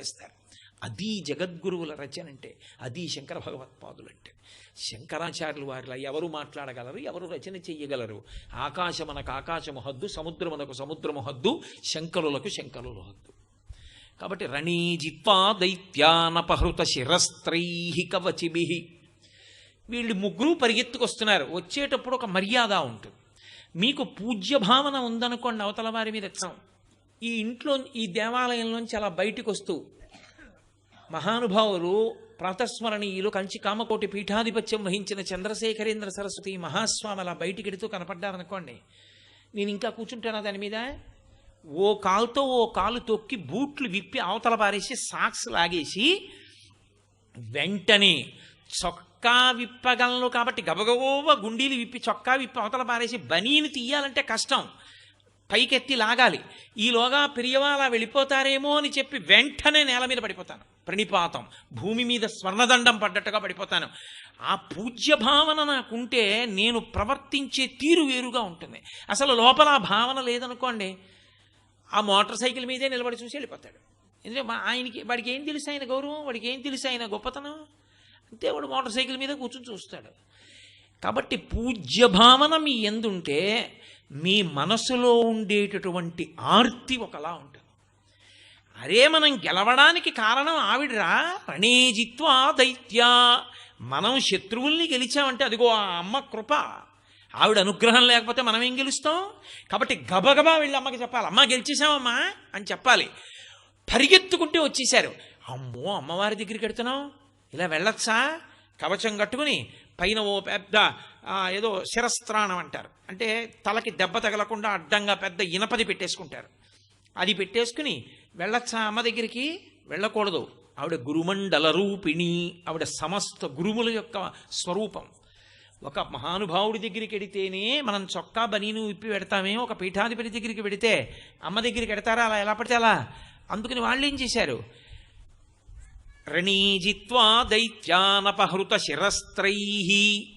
చేస్తారు. అది జగద్గురువుల రచన అంటే అది శంకర భగవత్పాదులంటే శంకరాచార్యులు వారిలా ఎవరు మాట్లాడగలరు ఎవరు రచన చెయ్యగలరు? ఆకాశమనకు ఆకాశము హద్దు సముద్రమునకు సముద్రము హద్దు శంకరులకు శంకరులు హద్దు. కాబట్టి రణీజిత్వా దైత్యానపహృత శిరస్త్రై కవచిభి. వీళ్ళు ముగ్గురు పరిగెత్తుకొస్తున్నారు. వచ్చేటప్పుడు ఒక మర్యాద ఉంటుంది. మీకు పూజ్య భావన ఉందనుకోండి అవతల వారి మీద ఎత్తాం ఈ ఇంట్లో ఈ దేవాలయంలోంచి అలా బయటికి వస్తూ మహానుభావులు ప్రాతస్మరణీయులు కంచి కామకోటి పీఠాధిపత్యం వహించిన చంద్రశేఖరేంద్ర సరస్వతి మహాస్వామి అలా బయటికి ఎడుతూ కనపడ్డారనుకోండి. నేను ఇంకా కూర్చుంటానా దాని మీద? ఓ కాలుతో ఓ కాలు తొక్కి బూట్లు విప్పి అవతల పారేసి సాక్స్ లాగేసి వెంటనే చొక్కా విప్పగలను కాబట్టి గబగబోవ గుండీలు విప్పి చొక్కా విప్పి అవతల పారేసి బనీని తీయాలంటే కష్టం. పైకెత్తి లాగాలి. ఈలోగా పిరియవాలా వెళ్ళిపోతారేమో అని చెప్పి వెంటనే నేల మీద పడిపోతాను. ప్రణిపాతం. భూమి మీద స్వర్ణదండం పడ్డట్టుగా పడిపోతాను. ఆ పూజ్య భావన నాకుంటే నేను ప్రవర్తించే తీరు వేరుగా ఉంటుంది. అసలు లోపల ఆ భావన లేదనుకోండి ఆ మోటార్ సైకిల్ మీదే నిలబడి చూసి వెళ్ళిపోతాడు. ఎందుకంటే మా ఆయనకి వాడికి ఏం తెలుసు ఆయన గౌరవం? వాడికి ఏం తెలుసు ఆయన గొప్పతనం? అంతే వాడు మోటార్ సైకిల్ మీద కూర్చొని చూస్తాడు. కాబట్టి పూజ్య భావన మీ ఎందుంటే మీ మనసులో ఉండేటటువంటి ఆర్తి ఒకలా ఉంటుంది. అరే మనం గెలవడానికి కారణం ఆవిడరా? రణేజిత్వా దైత్య. మనం శత్రువుల్ని గెలిచామంటే అదిగో ఆ అమ్మ కృప. ఆవిడ అనుగ్రహం లేకపోతే మనం ఏం గెలుస్తాం? కాబట్టి గబగబా వెళ్ళి అమ్మకి చెప్పాలి. అమ్మ గెలిచేసామమ్మా అని చెప్పాలి. పరిగెత్తుకుంటే వచ్చేసారు అమ్మో అమ్మవారి దగ్గరికి వెడుతున్నాం ఇలా వెళ్ళొచ్చా? కవచం కట్టుకుని పైన ఓ పెద్ద ఏదో శిరస్త్రాణం అంటారు. అంటే తలకి దెబ్బ తగలకుండా అడ్డంగా పెద్ద ఇనపది పెట్టేసుకుంటారు. అది పెట్టేసుకుని వెళ్ళచ్చ అమ్మ దగ్గరికి వెళ్ళకూడదు. ఆవిడ గురుమండల రూపిణి ఆవిడ సమస్త గురుముల యొక్క స్వరూపం. ఒక మహానుభావుడి దగ్గరికి వెడితేనే మనం చొక్కా బనీను ఇప్పి పెడతామే ఒక పీఠాధిపతి దగ్గరికి వెడితే అమ్మ దగ్గరికి వెడతారా అలా ఎలా పడితే అలా? అందుకని వాళ్ళు ఏం చేశారు? రణీజిత్వా దైత్యానపహృత శిరస్త్రై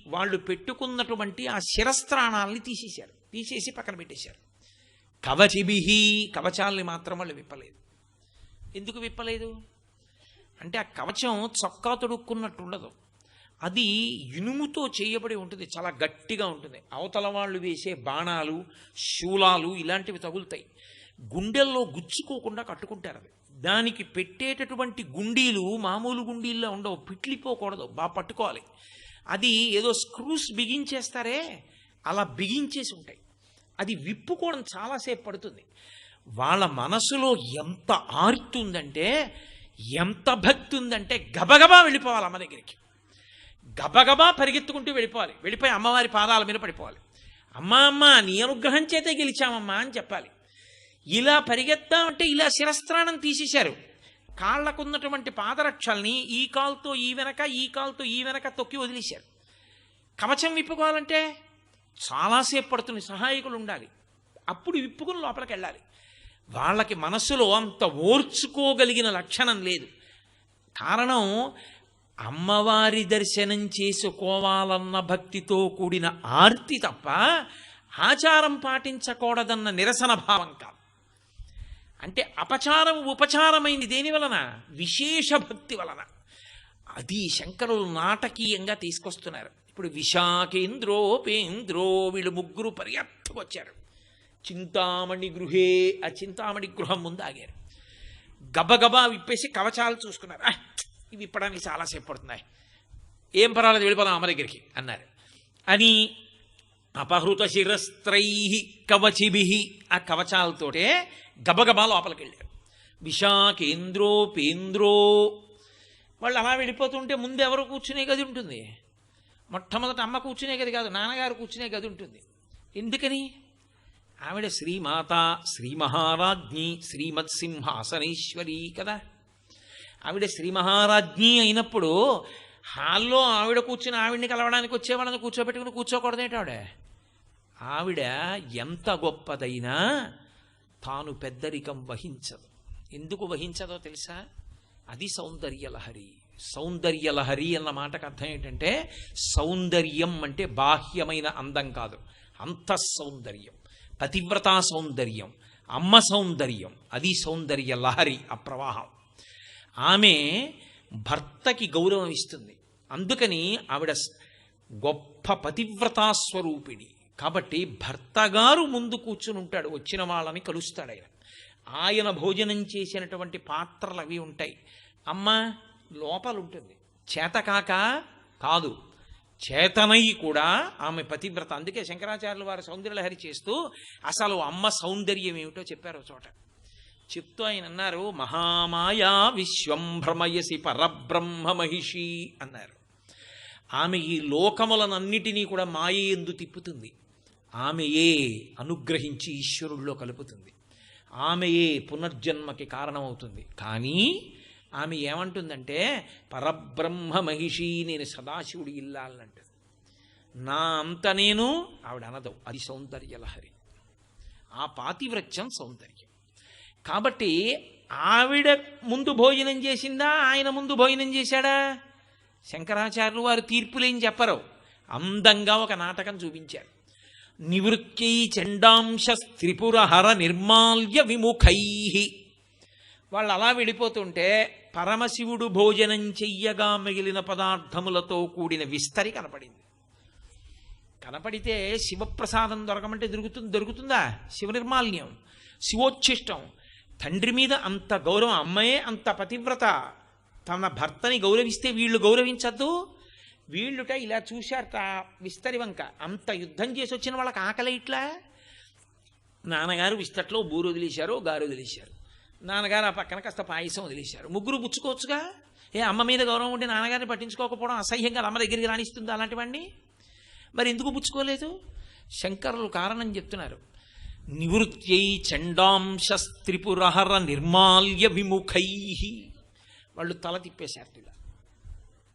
వాళ్ళు పెట్టుకున్నటువంటి ఆ శిరస్త్రాణాలని తీసేశారు. తీసేసి పక్కన పెట్టేశారు. కవచిభిహి కవచాల్ని మాత్రం వాళ్ళు విప్పలేదు. ఎందుకు విప్పలేదు? అంటే ఆ కవచం చొక్కా తొడుక్కున్నట్టు ఉండదు అది ఇనుముతో చేయబడి ఉంటుంది. చాలా గట్టిగా ఉంటుంది. అవతల వాళ్ళు వేసే బాణాలు శూలాలు ఇలాంటివి తగులుతాయి. గుండెల్లో గుచ్చుకోకుండా కట్టుకుంటారు అవి. దానికి పెట్టేటటువంటి గుండీలు మామూలు గుండీల్లో ఉండవు పిట్లిపోకూడదు బాగా పట్టుకోవాలి. అది ఏదో స్క్రూస్ బిగించేస్తారే అలా బిగించేసి ఉంటాయి. అది విప్పుకోవడం చాలాసేపు పడుతుంది. వాళ్ళ మనసులో ఎంత ఆర్తి ఉందంటే ఎంత భక్తి ఉందంటే గబగబా వెళ్ళిపోవాలి అమ్మ దగ్గరికి. గబగబా పరిగెత్తుకుంటూ వెళ్ళిపోవాలి. వెళ్ళిపోయి అమ్మవారి పాదాల మీద పడిపోవాలి. అమ్మా అమ్మ నీ అనుగ్రహం చేతే గెలిచామమ్మా అని చెప్పాలి. ఇలా పరిగెత్తామంటే ఇలా శిరస్త్రాణం తీసేశారు. కాళ్ళకున్నటువంటి పాదరక్షల్ని ఈ కాల్తో ఈ వెనక ఈ కాల్తో ఈ వెనక తొక్కి వదిలేశారు. కవచం విప్పుకోవాలంటే చాలాసేపు పడుతుంది సహాయకులు ఉండాలి. అప్పుడు విప్పుకుని లోపలికి వెళ్ళాలి వాళ్ళకి మనస్సులో అంత ఓర్చుకోగలిగిన లక్షణం లేదు. కారణం అమ్మవారి దర్శనం చేసుకోవాలన్న భక్తితో కూడిన ఆర్తి తప్ప ఆచారం పాటించకూడదన్న నిరసన భావం కాదు. అంటే అపచారం ఉపచారమైంది దేని వలన? విశేష భక్తి వలన. అది శంకరులు నాటకీయంగా తీసుకొస్తున్నారు. ఇప్పుడు విశాఖేంద్రోపేంద్రో వీళ్ళు ముగ్గురు పరిగెత్తుకొచ్చారు చింతామణి గృహే ఆ చింతామణి గృహం ముందు ఆగారు. గబగబా విప్పేసి కవచాలు చూసుకున్నారు. ఇవి ఇప్పడానికి చాలాసేపు పడుతున్నాయి. ఏం పర్వాలేదు వెళ్ళిపోదాం అమ్మ దగ్గరికి అన్నారు. అని అపహృత శిరస్త్రై కవచిభి ఆ కవచాలతోటే గబగబా లోపలికి వెళ్ళారు విశాఖేంద్రో పేంద్రో. వాళ్ళు అలా వెళ్ళిపోతుంటే ముందు ఎవరు కూర్చునే గది ఉంటుంది? మొట్టమొదట అమ్మ కూర్చునే గది కాదు నాన్నగారు కూర్చునే గది ఉంటుంది. ఎందుకని? ఆవిడ శ్రీమాత శ్రీ మహారాజ్ఞి శ్రీమత్సింహాసనేశ్వరి కదా. ఆవిడ శ్రీ మహారాజ్ఞి అయినప్పుడు హాల్లో ఆవిడ కూర్చుని ఆవిడ్ని కలవడానికి వచ్చేవాళ్ళని కూర్చోబెట్టుకుని కూర్చోకూడదేంటి ఆవిడ? ఆవిడ ఎంత గొప్పదైనా తాను పెద్దరికం వహించదు. ఎందుకు వహించదో తెలుసా? అది సౌందర్యలహరి సౌందర్యలహరి అన్న మాటకు అర్థం ఏంటంటే సౌందర్యం అంటే బాహ్యమైన అందం కాదు. అంత సౌందర్యం. పతివ్రతా సౌందర్యం. అమ్మ సౌందర్యం. అది సౌందర్య లహరి ఆ ప్రవాహం. ఆమె భర్తకి గౌరవం ఇస్తుంది. అందుకని ఆవిడ గొప్ప పతివ్రతా స్వరూపిణి. కాబట్టి భర్తగారు ముందు కూర్చుని ఉంటాడు వచ్చిన వాళ్ళని కలుస్తాడు ఆయన. ఆయన భోజనం చేసినటువంటి పాత్రలు అవి ఉంటాయి. అమ్మ లోపల ఉంటుంది. చేతకాక కాదు. చేతనై కూడా ఆమె పతివ్రత. అందుకే శంకరాచార్యులు వారు సౌందర్యలహరి చేస్తూ అసలు అమ్మ సౌందర్యం ఏమిటో చెప్పారు ఒక చోట. చెప్తూ ఆయన అన్నారు మహామాయా విశ్వం భ్రమయసి పరబ్రహ్మ మహిషి అన్నారు. ఆమె ఈ లోకములనన్నిటినీ కూడా మాయ ఎందు తిప్పుతుంది. ఆమెయే అనుగ్రహించి ఈశ్వరుల్లో కలుపుతుంది. ఆమెయే పునర్జన్మకి కారణమవుతుంది. కానీ ఆమె ఏమంటుందంటే పరబ్రహ్మ మహిషి నేను సదాశివుడి ఇల్లాలంటుంది. నా అంత నేను ఆవిడ అనదు అది సౌందర్యలహరి ఆ పాతివ్రత్యం సౌందర్యం. కాబట్టి ఆవిడ ముందు భోజనం చేసిందా ఆయన ముందు భోజనం చేశాడా? శంకరాచార్యులు వారు తీర్పులేం చెప్పరు. అందంగా ఒక నాటకం చూపించారు. నివృత్యై చండాంశస్త్రిపురహర నిర్మాల్య విముఖై వాళ్ళు అలా వెళ్ళిపోతుంటే పరమశివుడు భోజనం చెయ్యగా మిగిలిన పదార్థములతో కూడిన విస్తరి కనపడింది. కనపడితే శివప్రసాదం దొరకమంటే దొరుకుతుంది దొరుకుతుందా? శివ నిర్మాల్యం శివోచ్ఛిష్టం. తండ్రి మీద అంత గౌరవం అమ్మాయే అంత పతివ్రత. తన భర్తని గౌరవిస్తే వీళ్ళు గౌరవించద్దు వీళ్ళుట ఇలా చూశారట తా వంక అంత యుద్ధం చేసి వచ్చిన వాళ్ళకి ఆకలి ఇట్లా? నాన్నగారు విస్తట్లో బూరు వదిలేశారు గారు వదిలేశారు. నాన్నగారు ఆ పక్కన కాస్త పాయసం వదిలేశారు. ముగ్గురు పుచ్చుకోవచ్చుగా? ఏ అమ్మ మీద గౌరవం ఉండి నాన్నగారిని పట్టించుకోకపోవడం అసహ్యంగా అమ్మ దగ్గరికి రాణిస్తుంది అలాంటివన్నీ? మరి ఎందుకు పుచ్చుకోలేదు? శంకరులు కారణం చెప్తున్నారు. నివృత్యై చండాంశ త్రిపురహర నిర్మాల్య విముఖై వాళ్ళు తల తిప్పేశారు ఇలా.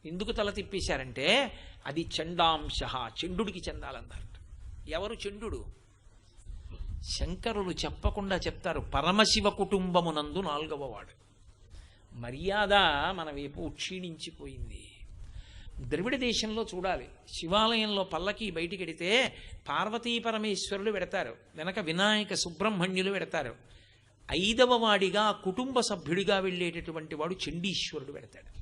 ఎందుకు తల తిప్పేశారంటే అది చండాంశ చండుడికి చెందాలన్నారు ఎవరు చండు శంకరులు చెప్పకుండా చెప్తారు పరమశివ కుటుంబమునందు నాలుగవ వాడు. మర్యాద మన వైపు క్షీణించిపోయింది. ద్రవిడ దేశంలో చూడాలి. శివాలయంలో పల్లకి బయటికెడితే పార్వతీ పరమేశ్వరులు పెడతారు. వెనక వినాయక సుబ్రహ్మణ్యులు పెడతారు. ఐదవ వాడిగా కుటుంబ సభ్యుడిగా వెళ్ళేటటువంటి వాడు చండీశ్వరుడు పెడతాడు.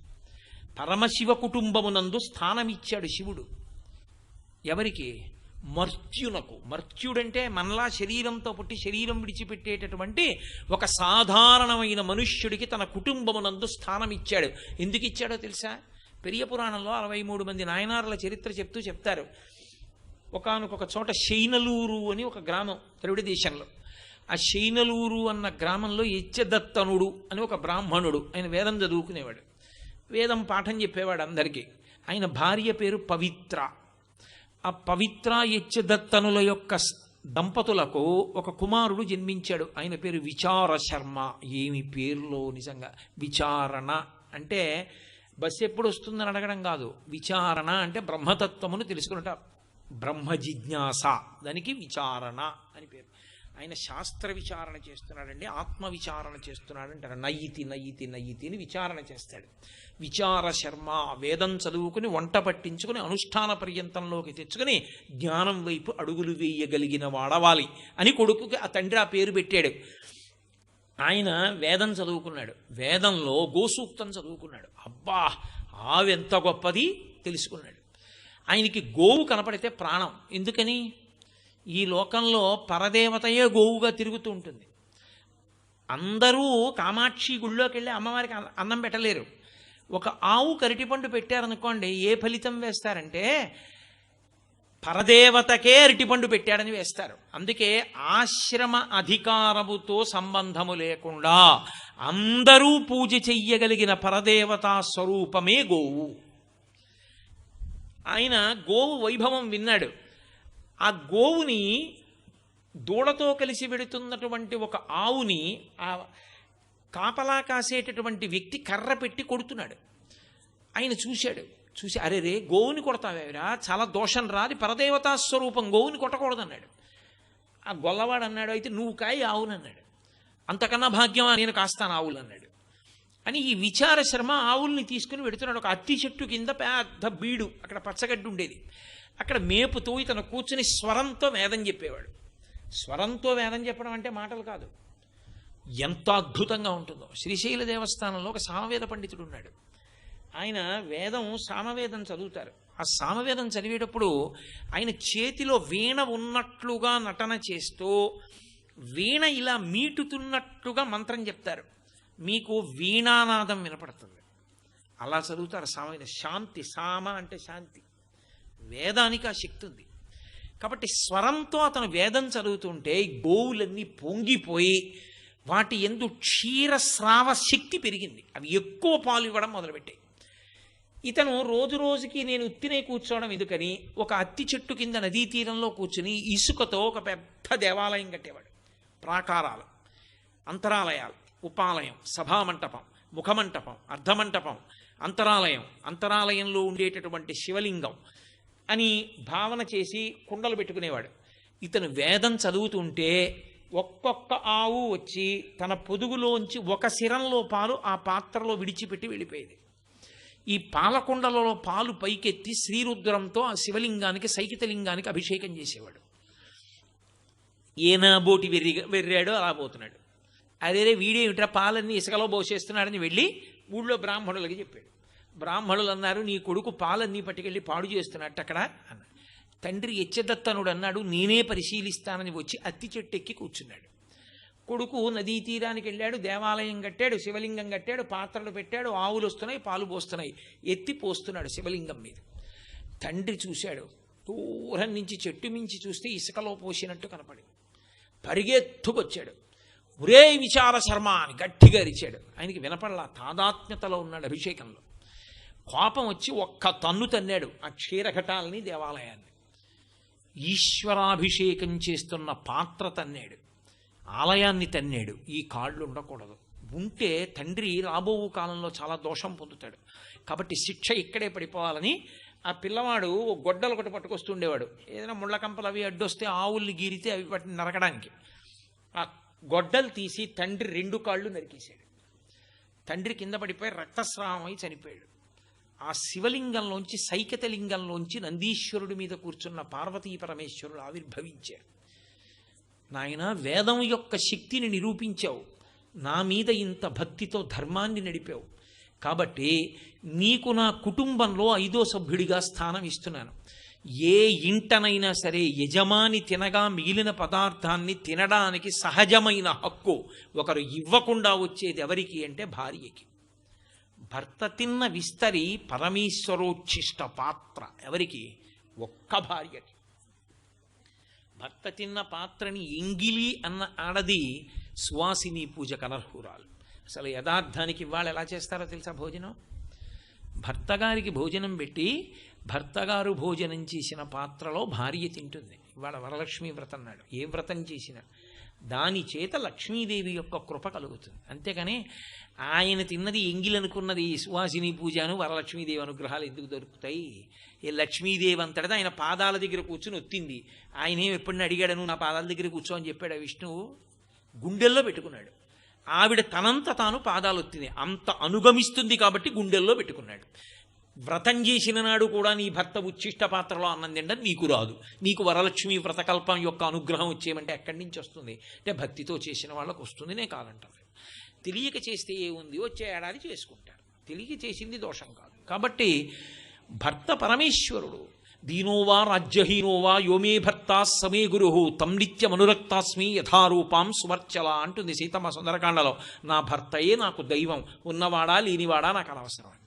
పరమశివ కుటుంబమునందు స్థానమిచ్చాడు శివుడు. ఎవరికి? మర్త్యునకు. మర్త్యుడంటే మనలా శరీరంతో పుట్టి శరీరం విడిచిపెట్టేటటువంటి ఒక సాధారణమైన మనుష్యుడికి తన కుటుంబమునందు స్థానం ఇచ్చాడు ఎందుకు ఇచ్చాడో తెలుసా? పెరియ పురాణంలో అరవై మూడు మంది నాయనారుల చరిత్ర చెప్తూ చెప్తారు. ఒకానొక చోట శైనలూరు అని ఒక గ్రామం ద్రవిడ దేశంలో. ఆ శైనలూరు అన్న గ్రామంలో యచ్చదత్తనుడు అని ఒక బ్రాహ్మణుడు. ఆయన వేదం చదువుకునేవాడు. వేదం పాఠం చెప్పేవాడు అందరికీ ఆయన భార్య పేరు పవిత్ర. ఆ పవిత్ర యచ్చదత్తనుల యొక్క దంపతులకు ఒక కుమారుడు జన్మించాడు. ఆయన పేరు విచార శర్మ ఏమి పేర్లో నిజంగా? విచారణ అంటే బస్సు ఎప్పుడు వస్తుందని అడగడం కాదు. విచారణ అంటే బ్రహ్మతత్వమును తెలుసుకున్నట బ్రహ్మ జిజ్ఞాస. దానికి విచారణ అని పేరు. ఆయన శాస్త్ర విచారణ చేస్తున్నాడండి ఆత్మ విచారణ చేస్తున్నాడు అంటారు నయ్యితి నయ్యితి నయ్యితి అని విచారణ చేస్తాడు. విచార శర్మ వేదం చదువుకుని వంట పట్టించుకుని అనుష్ఠాన పర్యంతంలోకి తెచ్చుకుని జ్ఞానం వైపు అడుగులు వేయగలిగిన వాడవాలి అని కొడుకుకి ఆ తండ్రి ఆ పేరు పెట్టాడు. ఆయన వేదం చదువుకున్నాడు. వేదంలో గోసూక్తం చదువుకున్నాడు. అబ్బా ఆవెంత గొప్పది తెలుసుకున్నాడు. ఆయనకి గోవు కనపడితే ప్రాణం. ఎందుకని? ఈ లోకంలో పరదేవతయే గోవుగా తిరుగుతూ ఉంటుంది. అందరూ కామాక్షి గుళ్ళోకి వెళ్ళి అమ్మవారికి అన్నం పెట్టలేరు. ఒక ఆవు కరిటిపండు పెట్టారనుకోండి ఏ ఫలితం వేస్తారంటే పరదేవతకే అరటిపండు పెట్టాడని వేస్తారు. అందుకే ఆశ్రమ అధికారముతో సంబంధము లేకుండా అందరూ పూజ చెయ్యగలిగిన పరదేవతా స్వరూపమే గోవు. ఆయన గోవు వైభవం విన్నాడు. ఆ గోవుని దూడతో కలిసి వెడుతున్నటువంటి ఒక ఆవుని ఆ కాపలా కాసేటటువంటి వ్యక్తి కర్ర పెట్టి కొడుతున్నాడు. ఆయన చూశాడు. చూసి అరే రే గోవుని కొడతావేరా చాలా దోషం రాది పరదేవతా స్వరూపం గోవుని కొట్టకూడదన్నాడు ఆ గొల్లవాడు అన్నాడు అయితే నువ్వు కాయి ఆవుని అన్నాడు. అంతకన్నా భాగ్యమా నేను కాస్తాను ఆవులు అన్నాడు. అని ఈ విచార శర్మ ఆవుల్ని తీసుకుని వెడుతున్నాడు. ఒక అత్తి చెట్టు కింద పెద్ద బీడు అక్కడ పచ్చగడ్డి ఉండేది. అక్కడ మేపుతూ ఇతను కూర్చుని స్వరంతో వేదం చెప్పేవాడు. స్వరంతో వేదం చెప్పడం అంటే మాటలు కాదు. ఎంత అద్భుతంగా ఉంటుందో. శ్రీశైల దేవస్థానంలో ఒక సామవేద పండితుడు ఉన్నాడు. ఆయన వేదం సామవేదం చదువుతారు. ఆ సామవేదం చదివేటప్పుడు ఆయన చేతిలో వీణ ఉన్నట్లుగా నటన చేస్తూ వీణ ఇలా మీటుతున్నట్టుగా మంత్రం చెప్తారు. మీకు వీణానాదం వినపడుతుంది. అలా చదువుతారు. సామవేద శాంతి సామ అంటే శాంతి. వేదానికి ఆ శక్తి ఉంది. కాబట్టి స్వరంతో అతను వేదం చదువుతుంటే గోవులన్నీ పొంగిపోయి వాటి ఎందు క్షీరస్రావ శక్తి పెరిగింది. అవి ఎక్కువ పాలు ఇవ్వడం మొదలుపెట్టాయి. ఇతను రోజు రోజుకి నేను ఉత్తినే కూర్చోవడం ఎందుకని ఒక అత్తి చెట్టు కింద నదీ తీరంలో కూర్చుని ఇసుకతో ఒక పెద్ద దేవాలయం కట్టేవాడు. ప్రాకారాలు అంతరాలయాలు ఉపాలయం సభామంటపం ముఖమంటపం అర్ధమంటపం అంతరాలయం అంతరాలయంలో ఉండేటటువంటి శివలింగం అని భావన చేసి కుండలు పెట్టుకునేవాడు. ఇతను వేదం చదువుతుంటే ఒక్కొక్క ఆవు వచ్చి తన పొదుగులోంచి ఒక శిరంలో పాలు ఆ పాత్రలో విడిచిపెట్టి వెళ్ళిపోయేది. ఈ పాలకుండలలో పాలు పైకెత్తి శ్రీరుద్రంతో ఆ శివలింగానికి సైకితలింగానికి అభిషేకం చేసేవాడు. ఏనా బోటి వెర్రి వెర్రాడో అలా పోతున్నాడు. అదే వీడేమిట్రా పాలన్నీ ఇసుకలో పోసేస్తున్నాడని వెళ్ళి ఊళ్ళో బ్రాహ్మణులకి చెప్పాడు. బ్రాహ్మణులు అన్నారు నీ కొడుకు పాలన్నీ పట్టుకెళ్ళి పాడు చేస్తున్నట్టు అక్కడ అన్నాడు. తండ్రి యచ్చదత్తనుడు అన్నాడు నేనే పరిశీలిస్తానని వచ్చి అత్తి చెట్టు ఎక్కి కూర్చున్నాడు. కొడుకు నదీ తీరానికి వెళ్ళాడు దేవాలయం కట్టాడు శివలింగం కట్టాడు పాత్రలు పెట్టాడు ఆవులు వస్తున్నాయి పాలు పోస్తున్నాయి. ఎత్తి పోస్తున్నాడు శివలింగం మీద. తండ్రి చూశాడు దూరం నుంచి చెట్టు మించి చూస్తే ఇసుకలో పోసినట్టు కనపడింది. పరిగెత్తుకొచ్చాడు. ఒరే విచార శర్మ అని గట్టిగా అరిచాడు. ఆయనకి వినపడలా తాదాత్మ్యతలో ఉన్నాడు అభిషేకంలో. కోపం వచ్చి ఒక్క తన్ను తన్నాడు ఆ క్షీరఘటాలని దేవాలయాన్ని. ఈశ్వరాభిషేకం చేస్తున్న పాత్ర తన్నాడు. ఆలయాన్ని తన్నాడు. ఈ కాళ్ళు ఉండకూడదు. ఉంటే తండ్రి రాబో కాలంలో చాలా దోషం పొందుతాడు. కాబట్టి శిక్ష ఇక్కడే పడిపోవాలని ఆ పిల్లవాడు ఓ గొడ్డలు ఒకటి పట్టుకొస్తుండేవాడు. ఏదైనా ముళ్ళకంపలు అవి అడ్డొస్తే ఆవుల్ని గీరితే అవి వాటిని నరకడానికి. ఆ గొడ్డలు తీసి తండ్రి రెండు కాళ్ళు నరికేశాడు. తండ్రి కింద పడిపోయి రక్తస్రావం అయి చనిపోయాడు. ఆ శివలింగంలోంచి సైకతలింగంలోంచి నందీశ్వరుడి మీద కూర్చున్న పార్వతీ పరమేశ్వరుడు ఆవిర్భవించారు నాయన వేదం యొక్క శక్తిని నిరూపించావు. నా మీద ఇంత భక్తితో ధర్మాన్ని నడిపావు. కాబట్టి నీకు నా కుటుంబంలో ఐదో సభ్యుడిగా స్థానం ఇస్తున్నాను. ఏ ఇంటనైనా సరే యజమాని తినగా మిగిలిన పదార్థాన్ని తినడానికి సహజమైన హక్కు ఒకరు ఇవ్వకుండా వచ్చేది ఎవరికి అంటే భార్యకి. భర్త తిన్న విస్తరి పరమేశ్వరోచ్ఛిష్ట పాత్ర ఎవరికి? ఒక్క భార్యకి. భర్త తిన్న పాత్రని ఎంగిలి అన్న ఆడది సువాసిని పూజ కనర్హురాలు అసలు యథార్థానికి ఇవాళ ఎలా చేస్తారో తెలుసా భోజనం? భర్త గారికి భోజనం పెట్టి భర్తగారు భోజనం చేసిన పాత్రలో భార్య తింటుంది. ఇవాళ వరలక్ష్మి వ్రతం అన్నాడు. ఏ వ్రతం చేసినా? దాని చేత లక్ష్మీదేవి యొక్క కృప కలుగుతుంది. అంతేకాని ఆయన తిన్నది ఎంగిలనుకున్నది సువాసిని పూజను వరలక్ష్మీదేవి అనుగ్రహాలు ఎందుకు దొరుకుతాయి? ఏ లక్ష్మీదేవి అంతటిది ఆయన పాదాల దగ్గర కూర్చుని ఒత్తింది. ఆయన ఏం ఎప్పుడైనా అడిగాడను నా పాదాల దగ్గర కూర్చో అని చెప్పాడు విష్ణువు. గుండెల్లో పెట్టుకున్నాడు. ఆవిడ తనంత తాను పాదాలు ఒత్తింది. అంత అనుగమిస్తుంది కాబట్టి గుండెల్లో పెట్టుకున్నాడు. వ్రతం చేసిన నాడు కూడా నీ భర్త ఉచ్ఛిష్ట పాత్రలో అన్నం తినడం నీకు రాదు. నీకు వరలక్ష్మి వ్రతకల్పం యొక్క అనుగ్రహం వచ్చేయమంటే ఎక్కడి నుంచి వస్తుంది? అంటే భక్తితో చేసిన వాళ్ళకు వస్తుంది నేను తెలియక చేస్తే ఏముంది? వచ్చే ఏడాది చేసుకుంటారు. తెలియక చేసింది దోషం కాదు. కాబట్టి భర్త పరమేశ్వరుడు దీనోవా రాజ్యహీనోవా యోమే భర్త సమే గురు తం నిత్యమనురక్తాస్మి యథారూపాం సువర్చల అంటుంది సీతమ్మ సుందరకాండలో. నా భర్తయే నాకు దైవం ఉన్నవాడా లేనివాడా నాకు అనవసరం.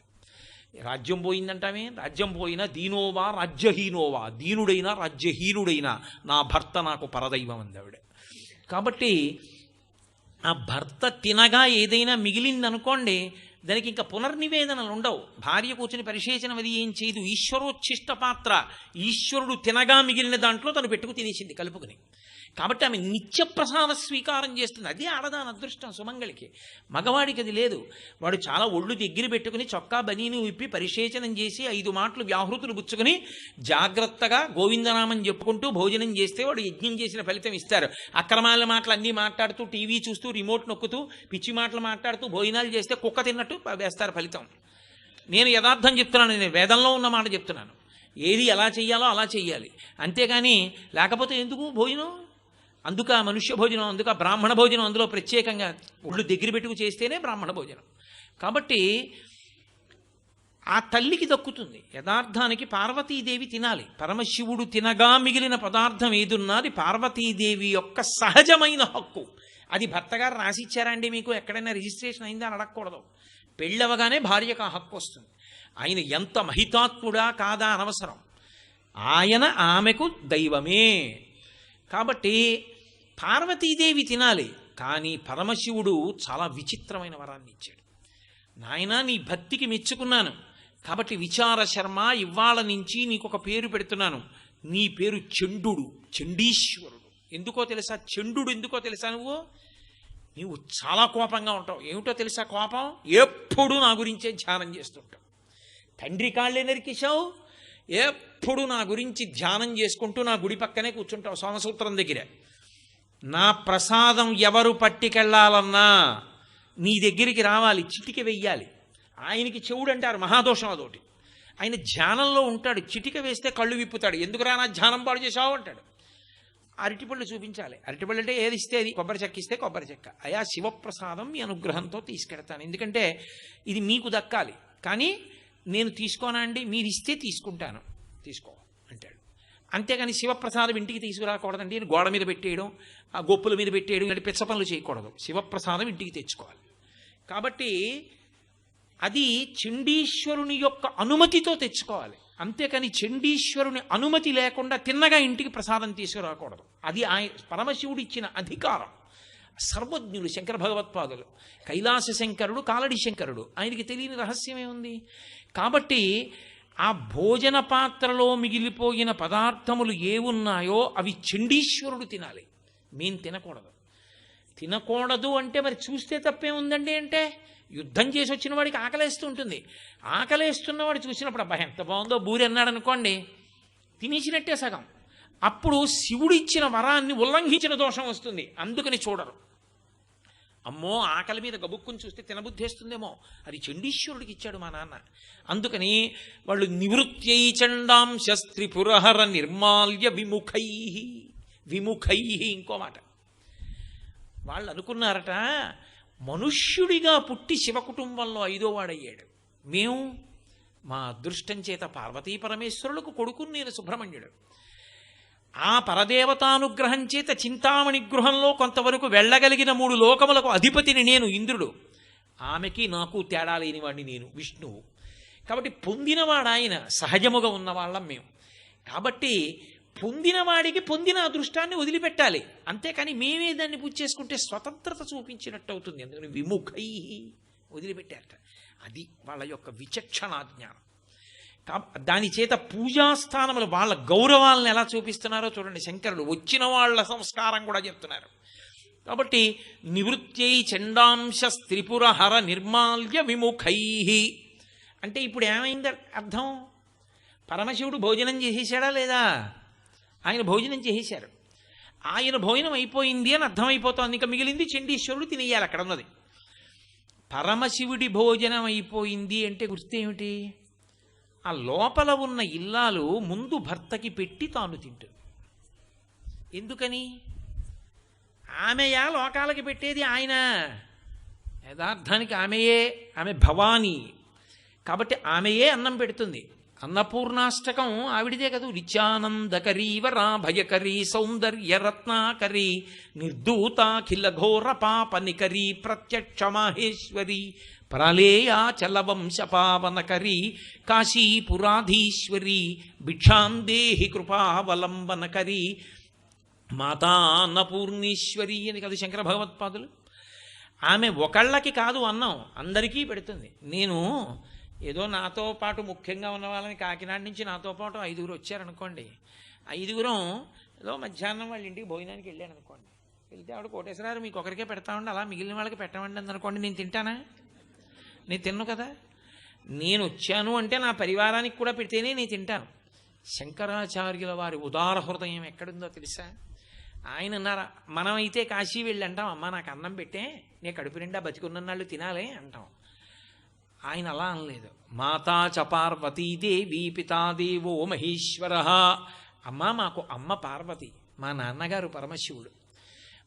రాజ్యం పోయిందంటామే? రాజ్యం పోయినా దీనోవా రాజ్యహీనోవా? దీనుడైనా రాజ్యహీనుడైనా? నా భర్త నాకు పరదైవం అందావిడ కాబట్టి ఆ భర్త తినగా ఏదైనా మిగిలిందనుకోండి దానికి ఇంకా పునర్నివేదనలు ఉండవు. భార్య కూర్చుని పరిశేచనం అది ఏం చేయదు. ఈశ్వరోచ్ఛిష్ట పాత్ర. ఈశ్వరుడు తినగా మిగిలిన దాంట్లో తను పెట్టుకు తినేసింది కలుపుకుని. కాబట్టి ఆమె నిత్య ప్రసాద స్వీకారం చేస్తుంది. అది ఆడదాని అదృష్టం సుమంగళికి. మగవాడికి అది లేదు. వాడు చాలా ఒళ్ళు దగ్గర పెట్టుకుని చొక్కా బనీని విప్పి పరిశేచనం చేసి ఐదు మాటలు వ్యాహృతులు పుచ్చుకుని జాగ్రత్తగా గోవిందనామం చెప్పుకుంటూ భోజనం చేస్తే వాడు యజ్ఞం చేసిన ఫలితం ఇస్తారు. అక్రమాల మాటలు అన్నీ మాట్లాడుతూ టీవీ చూస్తూ రిమోట్ నొక్కుతూ పిచ్చి మాటలు మాట్లాడుతూ భోజనాలు చేస్తే కుక్క తిన్నట్టు వేస్తారు ఫలితం. నేను యథార్థం చెప్తున్నాను. నేను వేదంలో ఉన్న మాట చెప్తున్నాను. ఏది ఎలా చెయ్యాలో అలా చెయ్యాలి. అంతేగాని లేకపోతే ఎందుకు భోజనం? అందుక మనుష్య భోజనం అందుక బ్రాహ్మణ భోజనం అందులో ప్రత్యేకంగా ఒళ్ళు దగ్గర పెట్టుకు చేస్తేనే బ్రాహ్మణ భోజనం. కాబట్టి ఆ తల్లికి దక్కుతుంది. యథార్థానికి పార్వతీదేవి తినాలి. పరమశివుడు తినగా మిగిలిన పదార్థం ఏదున్నది పార్వతీదేవి యొక్క సహజమైన హక్కు. అది భర్తగారు రాసిచ్చారండి మీకు ఎక్కడైనా రిజిస్ట్రేషన్ అయిందా అని అడగకూడదు. పెళ్ళవగానే భార్యకు ఆ హక్కు వస్తుంది. ఆయన ఎంత మహితాత్ముడా కాదా అనవసరం. ఆయన ఆమెకు దైవమే. కాబట్టి పార్వతీదేవి తినాలి కానీ పరమశివుడు చాలా విచిత్రమైన వరాన్ని ఇచ్చాడు. నాయనా నీ భక్తికి మెచ్చుకున్నాను. కాబట్టి విచార శర్మ ఇవాళ నుంచి నీకు ఒక పేరు పెడుతున్నాను. నీ పేరు చండు చండీశ్వరుడు. ఎందుకో తెలుసా? చండు ఎందుకో తెలుసా నువ్వు? నీవు చాలా కోపంగా ఉంటావు. ఏమిటో తెలుసా కోపం? ఎప్పుడు నా గురించే ధ్యానం చేస్తుంటావు. తండ్రి కాళ్ళే నరికేశావు. ఎప్పుడు నా గురించి ధ్యానం చేసుకుంటూ నా గుడి పక్కనే కూర్చుంటావు సోమసూత్రం దగ్గర. నా ప్రసాదం ఎవరు పట్టుకెళ్ళాలన్నా నీ దగ్గరికి రావాలి చిటిక వెయ్యాలి. ఆయనకి చెవుడు అంటారు మహాదోషం అదోటి. ఆయన ధ్యానంలో ఉంటాడు చిటిక వేస్తే కళ్ళు విప్పుతాడు. ఎందుకురా నా ధ్యానం పాడు చేసావు అంటాడు. అరటిపళ్ళు చూపించాలి. అరటిపళ్ళు అంటే ఏది ఇస్తే అది? కొబ్బరి చెక్క ఇస్తే కొబ్బరి చెక్క. అయా శివప్రసాదం మీ అనుగ్రహంతో తీసుకెడతాను. ఎందుకంటే ఇది మీకు దక్కాలి. కానీ నేను తీసుకోనండి మీరు ఇస్తే తీసుకుంటాను. తీసుకో. అంతేగాని శివప్రసాదం ఇంటికి తీసుకురాకూడదండి. గోడ మీద పెట్టేయడం ఆ గొప్పుల మీద పెట్టేయడం ఇలాంటి పిచ్చ పనులు చేయకూడదు. శివప్రసాదం ఇంటికి తెచ్చుకోవాలి. కాబట్టి అది చండీశ్వరుని యొక్క అనుమతితో తెచ్చుకోవాలి. అంతేకాని చండీశ్వరుని అనుమతి లేకుండా తిన్నగా ఇంటికి ప్రసాదం తీసుకురాకూడదు. అది ఆయన పరమశివుడు ఇచ్చిన అధికారం. సర్వజ్ఞులు శంకర భగవత్పాదులు కైలాస శంకరుడు కాలడి శంకరుడు ఆయనకి తెలియని రహస్యమే ఉంది కాబట్టి ఆ భోజన పాత్రలో మిగిలిపోయిన పదార్థములు ఏ ఉన్నాయో అవి చండీశ్వరుడు తినాలి. మేం తినకూడదు. తినకూడదు అంటే మరి చూస్తే తప్పే ఉందండి అంటే? యుద్ధం చేసి వచ్చిన వాడికి ఆకలేస్తూ ఉంటుంది. ఆకలేస్తున్నవాడు చూసినప్పుడు అబ్బా ఎంత బాగుందో బూరి అన్నాడు అనుకోండి. తినేసినట్టే సగం. అప్పుడు శివుడిచ్చిన వరాన్ని ఉల్లంఘించిన దోషం వస్తుంది. అందుకని చూడరు. అమ్మో ఆకలి మీద గబుక్కుని చూస్తే తినబుద్ధేస్తుందేమో. అది చండీశ్వరుడికి ఇచ్చాడు మా నాన్న. అందుకని వాళ్ళు నివృత్యై శస్త్రి పురహర నిర్మాల్య విముఖై విముఖై ఇంకో మాట. వాళ్ళు అనుకున్నారట మనుష్యుడిగా పుట్టి శివ కుటుంబంలో ఐదో వాడయ్యాడు మేము మా అదృష్టం చేత పార్వతీ పరమేశ్వరులకు కొడుకుని నేను సుబ్రహ్మణ్యుడు. ఆ పరదేవతానుగ్రహం చేత చింతామణి గృహంలో కొంతవరకు వెళ్ళగలిగిన మూడు లోకములకు అధిపతిని నేను ఇంద్రుడు. ఆమెకి నాకు తేడా లేనివాడిని నేను విష్ణువు. కాబట్టి పొందినవాడు ఆయన సహజముగా ఉన్నవాళ్ళం మేము. కాబట్టి పొందినవాడికి పొందిన అదృష్టాన్ని వదిలిపెట్టాలి. అంతేకాని మేమే దాన్ని పూజ చేసుకుంటే స్వతంత్రత చూపించినట్టు అవుతుంది అందుకని విముఖై వదిలిపెట్టారట. అది వాళ్ళ యొక్క విచక్షణా జ్ఞానం దాని చేత పూజాస్థానములు వాళ్ళ గౌరవాలను ఎలా చూపిస్తున్నారో చూడండి. శంకరుడు వచ్చిన వాళ్ళ సంస్కారం కూడా చెప్తున్నారు. కాబట్టి నివృత్యై చండాంశ త్రిపుర హర నిర్మాల్య విముఖై. అంటే ఇప్పుడు ఏమైంది అర్థం? పరమశివుడు భోజనం చేసేసాడా లేదా? ఆయన భోజనం చేసేశారు. ఆయన భోజనం అయిపోయింది అని అర్థమైపోతోంది. ఇంకా మిగిలింది చండీశ్వరుడు తినేయాలి అక్కడ ఉన్నది. పరమశివుడి భోజనం అయిపోయింది అంటే గుర్తు ఏమిటి ఆ లోపల ఉన్న ఇల్లాలు ముందు భర్తకి పెట్టి తాను తింటుంది. ఎందుకని? ఆమెయా లోకాలకి పెట్టేది ఆయన. యథార్థానికి ఆమెయే ఆమె భవానీ. కాబట్టి ఆమెయే అన్నం పెడుతుంది. అన్నపూర్ణాష్టకం ఆవిడిదే కదూ. రిచానందకరీ వరా భయకరీ సౌందర్య నిర్దూతాఖిల ఘోర పాపనికరీ ప్రత్యక్ష మాహేశ్వరి ప్రళేయా చలవంశ పావనకరీ కాశీపురాధీశ్వరి భిక్షాం దేహి కృపావలంబనకరీ మాతా అన్నపూర్ణీశ్వరి అని కదా శంకర భగవత్పాదులు. ఆమె ఒకళ్ళకి కాదు అన్నం అందరికీ పెడుతుంది. నేను ఏదో నాతో పాటు ముఖ్యంగా ఉన్న వాళ్ళని కాకినాడ నుంచి నాతో పాటు ఐదుగురు వచ్చారనుకోండి. ఐదుగురం ఏదో మధ్యాహ్నం వాళ్ళ ఇంటికి భోజనానికి వెళ్ళాను అనుకోండి వెళ్తే ఆవిడ కోటేశ్వరారు మీకు ఒకరికే పెడతామండి అలా మిగిలిన వాళ్ళకి పెట్టమండి అందనుకోండి నేను తింటానా? నేను తిన్ను కదా? నేను వచ్చాను అంటే నా పరివారానికి కూడా పెడితేనే నేను తింటాను. శంకరాచార్యుల వారి ఉదార హృదయం ఎక్కడుందో తెలుసా? ఆయన అన్నారు మనమైతే కాశీ వెళ్ళి అంటాం అమ్మ నాకు అన్నం పెట్టే నీ కడుపు నిండా బతికున్నన్నాళ్ళు తినాలి అంటాం. ఆయన అలా అనలేదు. మాతా చ పార్వతీదేవి పితాదేవో మహేశ్వర. అమ్మ మాకు అమ్మ పార్వతి మా నాన్నగారు పరమశివుడు.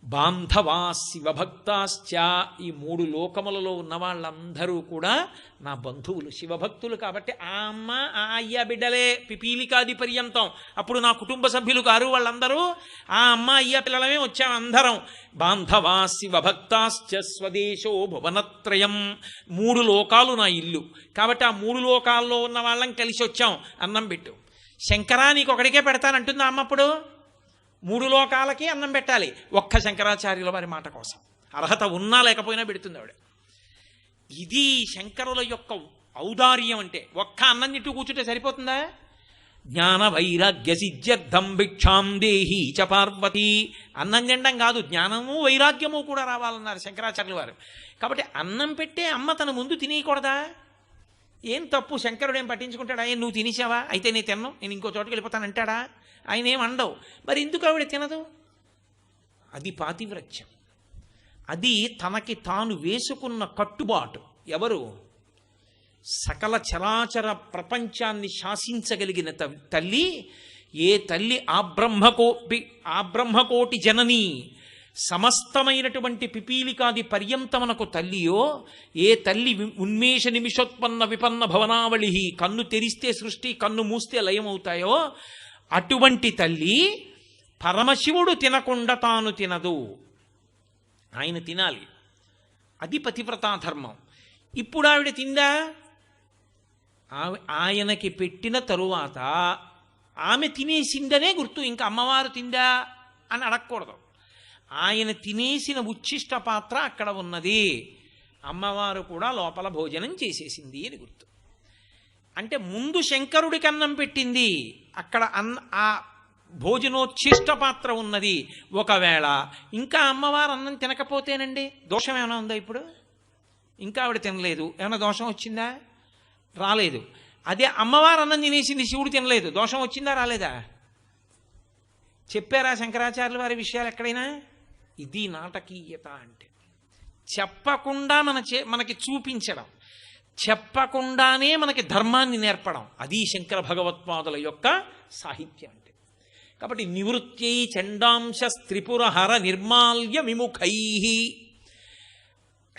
బాంధవా శివభక్తాశ్చ ఈ మూడు లోకములలో ఉన్న వాళ్ళందరూ కూడా నా బంధువులు శివభక్తులు కాబట్టి ఆ అమ్మ ఆ అయ్య బిడ్డలే పిపీలికాది పర్యంతం అప్పుడు నా కుటుంబ సభ్యులు కారు వాళ్ళందరూ ఆ అమ్మ అయ్య పిల్లలమే వచ్చాం అందరం. బాంధవా శివభక్తాశ్చ స్వదేశో భువనత్రయం. మూడు లోకాలు నా ఇల్లు. కాబట్టి ఆ మూడు లోకాల్లో ఉన్న వాళ్ళం కలిసి వచ్చాం అన్నం పెట్టు. శంకరా నీకు ఒకడికే పెడతానంటుంది అమ్మప్పుడు అమ్మ అప్పుడు? మూడు లోకాలకి అన్నం పెట్టాలి. ఒక్క శంకరాచార్యుల వారి మాట కోసం. అర్హత ఉన్నా లేకపోయినా పెడుతుంది ఆవిడ. ఇది శంకరుల యొక్క ఔదార్యం అంటే ఒక్క అన్నం తింటూ కూర్చుంటే సరిపోతుందా? జ్ఞాన వైరాగ్య సిద్ధ్యర్థం భిక్షాం దేహి చ పార్వతి. అన్నం తినడం కాదు జ్ఞానము వైరాగ్యము కూడా రావాలన్నారు శంకరాచార్యుల వారు. కాబట్టి అన్నం పెట్టే అమ్మ తన ముందు తినేయకూడదా? ఏం తప్పు? శంకరుడు ఏం పట్టించుకుంటాడా? ఏం నువ్వు తినేసావా? అయితే నేను తిన్ను నేను ఇంకో చోటుకి వెళ్ళిపోతాను అంటాడా ఆయన ఏం అండవు మరి ఎందుకు ఆవిడ తినదు? అది పాతివ్రత్యం. అది తనకి తాను వేసుకున్న కట్టుబాటు. ఎవరు? సకల చరాచర ప్రపంచాన్ని శాసించగలిగిన త- తల్లి ఏ తల్లి ఆ బ్రహ్మకోపి ఆ బ్రహ్మకోటి జనని సమస్తమైనటువంటి పిపీలికాది పర్యంతమనకు తల్లియో ఏ తల్లి వి- ఉన్మేష నిమిషోత్పన్న విపన్న భవనావళి కన్ను తెరిస్తే సృష్టి కన్ను మూస్తే లయమవుతాయో అటువంటి తల్లి పరమశివుడు తినకుండా తాను తినదు. ఆయన తినాలి. అది పతివ్రతా ధర్మం. ఇప్పుడు ఆవిడ తిందా? ఆవి- ఆయనకి పెట్టిన తరువాత ఆమె తినేసిందనే గుర్తు. ఇంకా అమ్మవారు తిందా? అని అడగకూడదు. ఆయన తినేసిన ఉచ్ఛిష్ట పాత్ర అక్కడ ఉన్నది. అమ్మవారు కూడా లోపల భోజనం చేసేసింది అని గుర్తు. అంటే ముందు శంకరుడికి అన్నం పెట్టింది. అక్కడ అన్న ఆ భోజనోచ్ఛిష్ట పాత్ర ఉన్నది. ఒకవేళ ఇంకా అమ్మవారు అన్నం తినకపోతేనండి. దోషం ఏమైనా ఉందా ఇప్పుడు? ఇంకా ఆవిడ తినలేదు. ఏమైనా దోషం వచ్చిందా? రాలేదు. అదే అమ్మవారు అన్నం తినేసింది శివుడు తినలేదు. దోషం వచ్చిందా రాలేదా? చెప్పారా శంకరాచార్యుల వారి విషయాలు ఎక్కడైనా? ఇది నాటకీయత అంటే. చెప్పకుండా మన చే మనకి చూపించడం. చెప్పకుండానే మనకి ధర్మాన్ని నేర్పడం. అది శంకర భగవత్పాదుల యొక్క సాహిత్యం అంటే. కాబట్టి నివృత్యై చండాంశ త్రిపురహర నిర్మాల్య విముఖై.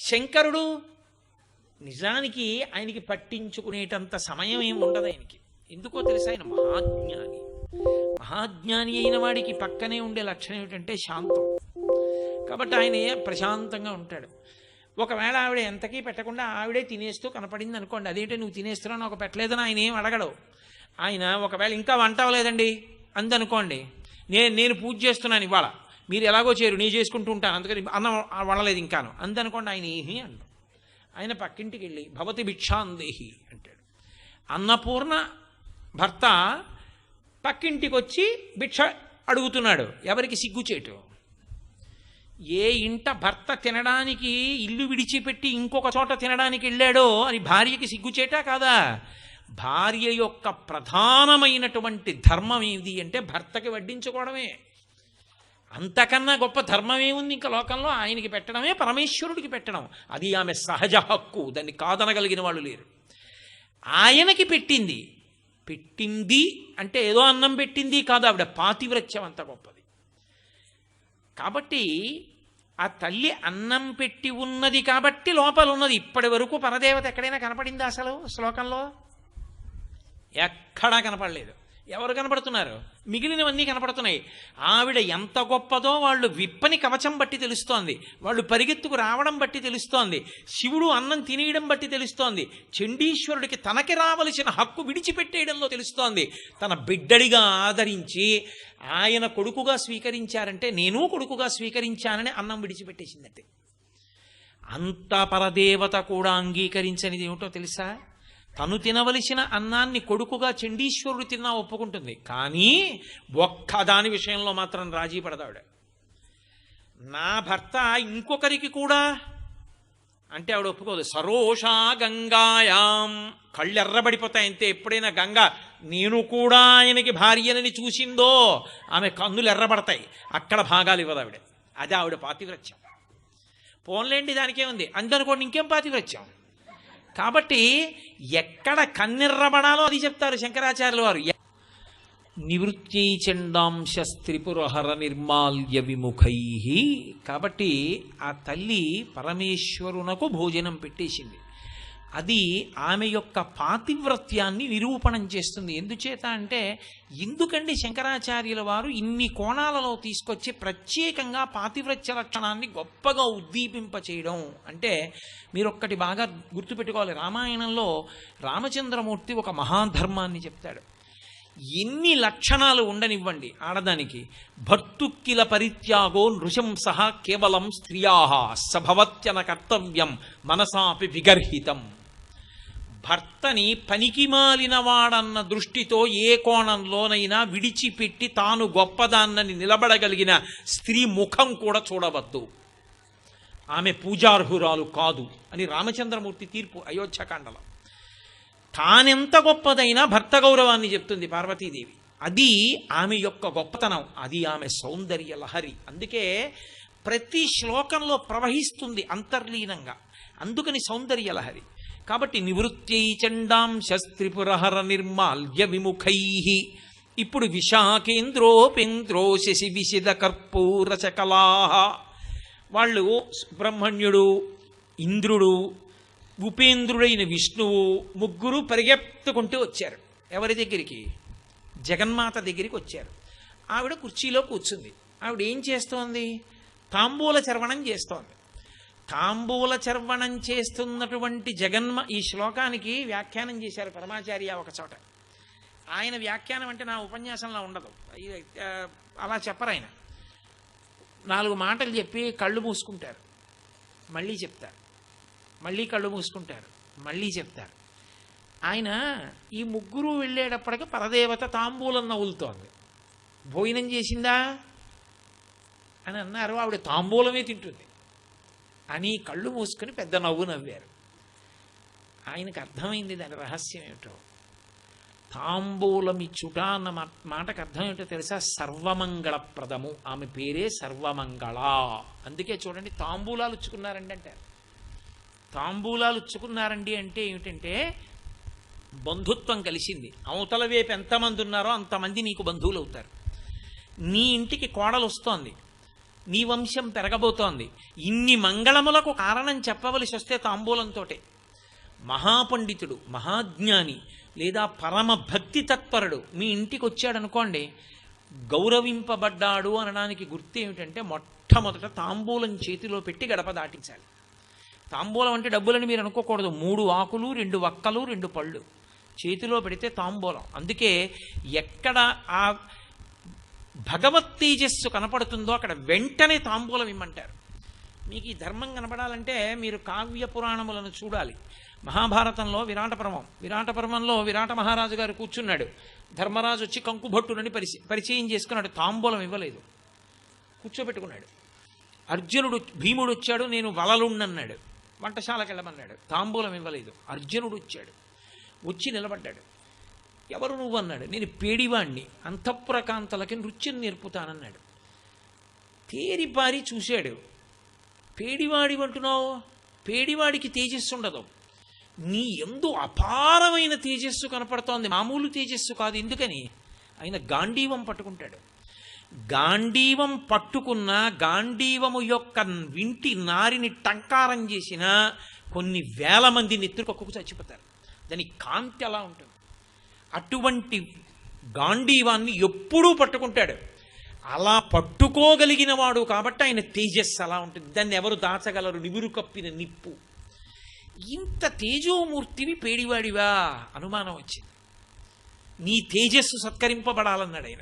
శంకరుడు నిజానికి ఆయనకి పట్టించుకునేటంత సమయం ఏమి ఉండదు ఆయనకి. ఎందుకో తెలుసు? ఆయన మహాజ్ఞాని. మహాజ్ఞాని అయిన వాడికి పక్కనే ఉండే లక్షణం ఏమిటంటే శాంతం. కాబట్టి ఆయన ప్రశాంతంగా ఉంటాడు. ఒకవేళ ఆవిడ ఎంతకీ పెట్టకుండా ఆవిడే తినేస్తూ కనపడింది అనుకోండి అదేంటి నువ్వు తినేస్తున్నావు నాకు పెట్టలేదని ఆయన ఏం అడగడు. ఆయన ఒకవేళ ఇంకా వంట అవ్వలేదండి అందనుకోండి నేను నేను పూజ చేస్తున్నాను ఇవాళ మీరు ఎలాగో చేయరు నేను చేసుకుంటూ ఉంటాను అందుకని అన్నం వండలేదు ఇంకాను. అందనుకోండి ఆయన ఏమీ అండు ఆయన పక్కింటికి వెళ్ళి భవతి భిక్షాందేహి అంటాడు. అన్నపూర్ణ భర్త పక్కింటికి వచ్చి భిక్ష అడుగుతున్నాడు ఎవరికి సిగ్గుచేటు ఏ ఇంట భర్త తినడానికి ఇల్లు విడిచిపెట్టి ఇంకొక చోట తినడానికి వెళ్ళాడో అని భార్యకి సిగ్గుచేటా కాదా? భార్య యొక్క ప్రధానమైనటువంటి ధర్మం ఏది అంటే భర్తకి వడ్డించుకోవడమే. అంతకన్నా గొప్ప ధర్మం ఏముంది ఇంకా లోకంలో? ఆయనకి పెట్టడమే పరమేశ్వరుడికి పెట్టడం. అది ఆమె సహజ హక్కు దాన్ని కాదనగలిగిన వాళ్ళు లేరు. ఆయనకి పెట్టింది. పెట్టింది అంటే ఏదో అన్నం పెట్టింది కాదు ఆవిడ పాతివ్రత్యం అంత గొప్పది. కాబట్టి ఆ తల్లి అన్నం పెట్టి ఉన్నది కాబట్టి లోపల ఉన్నది ఇప్పటి వరకు పరదేవత ఎక్కడైనా కనపడిందా అసలు శ్లోకంలో? ఎక్కడా కనపడలేదు. ఎవరు కనపడుతున్నారు? మిగిలినవన్నీ కనపడుతున్నాయి. ఆవిడ ఎంత గొప్పదో వాళ్ళు విప్పని కవచం బట్టి తెలుస్తోంది. వాళ్ళు పరిగెత్తుకు రావడం బట్టి తెలుస్తోంది. శివుడు అన్నం తినేయడం బట్టి తెలుస్తోంది. చండీశ్వరుడికి తనకి రావలసిన హక్కు విడిచిపెట్టేయడంలో తెలుస్తోంది. తన బిడ్డడిగా ఆదరించి ఆయన కొడుకుగా స్వీకరించారంటే నేను కొడుకుగా స్వీకరించానని అన్నం విడిచిపెట్టేసిందంటే. అంత పరదేవత కూడా అంగీకరించనిది ఏమిటో తెలుసా? తను తినవలసిన అన్నాన్ని కొడుకుగా చండీశ్వరుడు తిన్నా ఒప్పుకుంటుంది. కానీ ఒక్క దాని విషయంలో మాత్రం రాజీ పడదావిడ నా భర్త ఇంకొకరికి కూడా అంటే ఆవిడ ఒప్పుకోదు. సరోషా గంగాయాం కళ్ళెర్రబడిపోతాయి అంతే ఎప్పుడైనా గంగ నేను కూడా ఆయనకి భార్యనని చూసిందో ఆమె కన్నులు ఎర్రబడతాయి. అక్కడ భాగాలు ఇవ్వదు ఆవిడ. అది ఆవిడ పాతివ్రత్యం. పోన్లేండి దానికే ఉంది అందనుకోండి ఇంకేం పాతివ్రత్యం? కాబట్టి ఎక్కడ కన్నెర్రబడాలో అది చెప్తారు శంకరాచార్యుల వారు. నివృత్తి చండాంశ స్త్రిపురహర నిర్మాల్య విముఖై. కాబట్టి ఆ తల్లి పరమేశ్వరునకు భోజనం పెట్టేసింది. అది ఆమె యొక్క పాతివ్రత్యాన్ని నిరూపణం చేస్తుంది. ఎందుచేత అంటే ఎందుకండి శంకరాచార్యుల వారు ఇన్ని కోణాలలో తీసుకొచ్చి ప్రత్యేకంగా పాతివ్రత్య లక్షణాన్ని గొప్పగా ఉద్దీపింప చేయడం అంటే మీరు ఒక్కటి బాగా గుర్తుపెట్టుకోవాలి. రామాయణంలో రామచంద్రమూర్తి ఒక మహాధర్మాన్ని చెప్తాడు. ఎన్ని లక్షణాలు ఉండనివ్వండి ఆడదానికి. భర్తుక్కిల పరిత్యాగో నృశంస కేవలం స్త్రియా సభవత్యన కర్తవ్యం మనసాపి విగర్హితం. భర్తని పనికిమాలినవాడన్న దృష్టితో ఏ కోణంలోనైనా విడిచిపెట్టి తాను గొప్పదాన్నని నిలబడగలిగిన స్త్రీ ముఖం కూడా చూడవద్దు. ఆమె పూజార్హురాలు కాదు అని రామచంద్రమూర్తి తీర్పు అయోధ్యకాండలో తానెంత గొప్పదైనా భర్త గౌరవాన్ని చెప్తుంది పార్వతీదేవి. అది ఆమె యొక్క గొప్పతనం అది ఆమె సౌందర్య లహరి. అందుకే ప్రతి శ్లోకంలో ప్రవహిస్తుంది అంతర్లీనంగా. అందుకని సౌందర్య లహరి. కాబట్టి నివృత్యై చండాం శస్త్రిపురహర నిర్మాల్య విముఖై. ఇప్పుడు విశాఖేంద్రోపేంద్రో శశి విశిద కర్పూర చకలా వాళ్ళు సుబ్రహ్మణ్యుడు ఇంద్రుడు ఉపేంద్రుడైన విష్ణువు ముగ్గురు పరిగెత్తుకుంటూ వచ్చారు. ఎవరి దగ్గరికి? జగన్మాత దగ్గరికి వచ్చారు. ఆవిడ కుర్చీలో కూర్చుంది. ఆవిడ ఏం చేస్తోంది? తాంబూల చర్వణం చేస్తోంది. తాంబూల చర్వణం చేస్తున్నటువంటి జగన్మ ఈ శ్లోకానికి వ్యాఖ్యానం చేశారు పరమాచార్య ఒక చోట. ఆయన వ్యాఖ్యానం అంటే నా ఉపన్యాసంలో ఉండదు. అలా చెప్పరు ఆయన. నాలుగు మాటలు చెప్పి కళ్ళు మూసుకుంటారు. మళ్ళీ చెప్తారు. మళ్ళీ కళ్ళు మూసుకుంటారు. మళ్ళీ చెప్తారు. ఆయన ఈ ముగ్గురు వెళ్ళేటప్పటికి పరదేవత తాంబూలం నవ్వులుతోంది. భోజనం చేసిందా? అని అన్నారు. ఆవిడ తాంబూలమే తింటుంది. అని కళ్ళు మూసుకొని పెద్ద నవ్వు నవ్వారు. ఆయనకు అర్థమైంది దాని రహస్యం ఏమిటో. తాంబూలమిచ్చుట అన్న మా- మాటకు అర్థం ఏమిటో తెలుసా? సర్వమంగళప్రదము. ఆమె పేరే సర్వమంగళ. అందుకే చూడండి తాంబూలాలు ఇచ్చుకున్నారండి అంటారు. తాంబూలాలు ఇచ్చుకున్నారండి అంటే ఏమిటంటే బంధుత్వం కలిసింది. అవతల వైపు ఎంతమంది ఉన్నారో అంతమంది నీకు బంధువులు అవుతారు నీ ఇంటికి కోడలు వస్తోంది నీ వంశం పెరగబోతోంది. ఇన్ని మంగళములకు కారణం చెప్పవలసి వస్తే తాంబూలంతోటే. మహాపండితుడు మహాజ్ఞాని లేదా పరమ భక్తి తత్పరుడు మీ ఇంటికి వచ్చాడనుకోండి గౌరవింపబడ్డాడు అనడానికి గుర్తు ఏమిటంటే మొట్టమొదట తాంబూలం చేతిలో పెట్టి గడప దాటించాలి. తాంబూలం అంటే డబ్బులని మీరు అనుకోకూడదు. మూడు ఆకులు రెండు వక్కలు రెండు పళ్ళు చేతిలో పెడితే తాంబూలం. అందుకే ఎక్కడ ఆ భగవత్ తేజస్సు కనపడుతుందో అక్కడ వెంటనే తాంబూలం ఇమ్మంటారు. మీకు ఈ ధర్మం కనపడాలంటే మీరు కావ్య పురాణములను చూడాలి. మహాభారతంలో విరాట పర్వం. విరాట పర్వంలో విరాట మహారాజు గారు కూర్చున్నాడు. ధర్మరాజు వచ్చి కంకుభట్టునని పరిచయం పరిచయం చేసుకున్నాడు. తాంబూలం ఇవ్వలేదు. కూర్చోబెట్టుకున్నాడు. అర్జునుడు భీముడు వచ్చాడు. నేను వలలుండన్నాడు. వంటశాలకు వెళ్ళమన్నాడు తాంబూలం ఇవ్వలేదు. అర్జునుడు వచ్చాడు. వచ్చి నిలబడ్డాడు. ఎవరు నువ్వు అన్నాడు. నేను పేడివాణ్ణి. అంతఃపురకాంతలకి నృత్యం నేర్పుతానన్నాడు. తేరిపారి చూశాడు. పేడివాడి అంటున్నావు? పేడివాడికి తేజస్సు ఉండదు. నీ ఎందు అపారమైన తేజస్సు కనపడుతోంది. మామూలు తేజస్సు కాదు. ఎందుకని? ఆయన గాంధీవం పట్టుకుంటాడు. గాంధీవం పట్టుకున్న గాంధీవము యొక్క వింటి నారిని టంకారం చేసిన కొన్ని వేల మంది నెత్తురుకొక్కు చచ్చిపోతారు. దాని కాంతి అలా ఉంటుంది. అటువంటి గాంధీవాన్ని ఎప్పుడూ పట్టుకుంటాడు. అలా పట్టుకోగలిగిన వాడు కాబట్టి ఆయన తేజస్సు అలా ఉంటుంది. దాన్ని ఎవరు దాచగలరు? నివురు కప్పిన నిప్పు. ఇంత తేజోమూర్తివి పేడివాడివా? అనుమానం వచ్చింది. నీ తేజస్సు సత్కరింపబడాలన్నాడు ఆయన.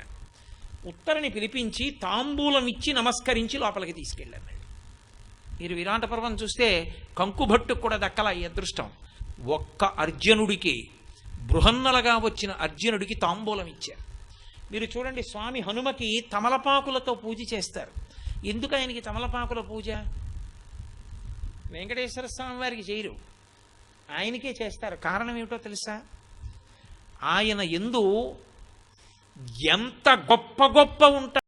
ఉత్తరని పిలిపించి తాంబూలం ఇచ్చి నమస్కరించి లోపలికి తీసుకెళ్ళాడు. మీరు విరాట పర్వం చూస్తే కంకుభట్టుకు కూడా దక్కల ఈ అదృష్టం. ఒక్క అర్జునుడికి బృహన్నలగా వచ్చిన అర్జునుడికి తాంబూలం ఇచ్చారు మీరు చూడండి స్వామి హనుమకి తమలపాకులతో పూజ చేస్తారు. ఎందుకు ఆయనకి తమలపాకుల పూజ? వెంకటేశ్వర స్వామి వారికి చేయరు. ఆయనకే చేస్తారు. కారణం ఏమిటో తెలుసా? ఆయన ఎందు ఎంత గొప్ప గొప్ప ఉంటారు.